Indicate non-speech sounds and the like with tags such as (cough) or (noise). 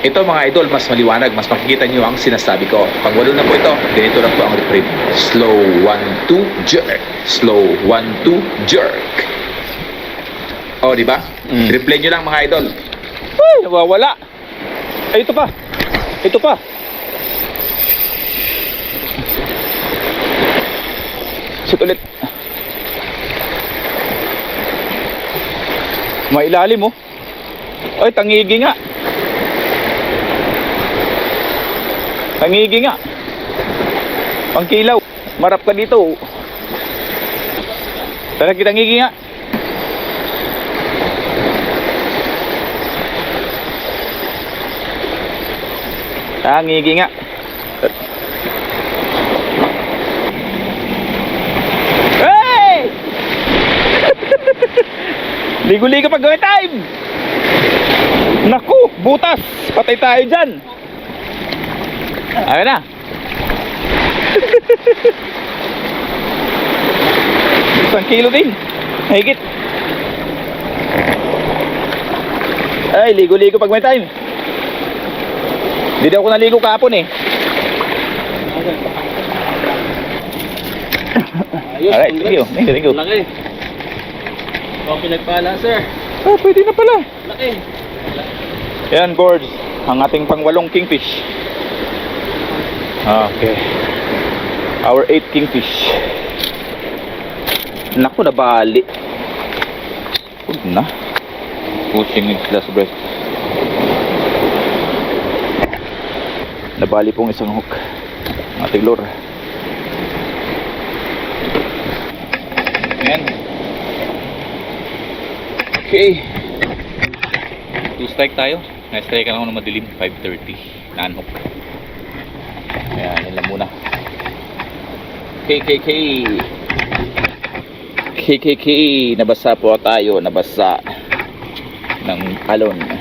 Ito mga idol, mas maliwanag, mas makikita nyo ang sinasabi ko. Pag walo na po ito, ganito lang po ang reprieve. Slow 1-2 jerk. Slow 1-2 jerk. O, di ba? Mm. Replay nyo lang mga idol. Ay, nawawala. Ay, ito pa. Ito pa. Shoot ulit. May ilalim oh. Ay, tangigi nga. Tangigi nga. Pangkilaw. Marap ka dito. Talagang tangigi nga. Tangigi nga. Hey! (laughs) Ligo-ligo pag gawin time! Naku, butas! Patay tayo dyan! Ayun na! Isang kilo din. Higit. Ay, ligo-ligo pag may time. Hindi daw ako naligo kahapon eh. Ayos, Alright, thank you. Thank you, thank you. Laki. O, pinagpala, sir. Oh, pwede na pala. Laki. Yan, boards. Ang ating pangwalong kingfish. Okay. Our eight kingfish. Naku, nabali. Huwag na. Pushing with last breath. Nabali pong isang hook. Ating lure. Yan. Okay. Two strike tayo. Na-strike ka lang ako ng madilim. 5.30. Nanhook. Ayan, yun lang muna. KKK. KKK. Nabasa po tayo. Nabasa ng alon.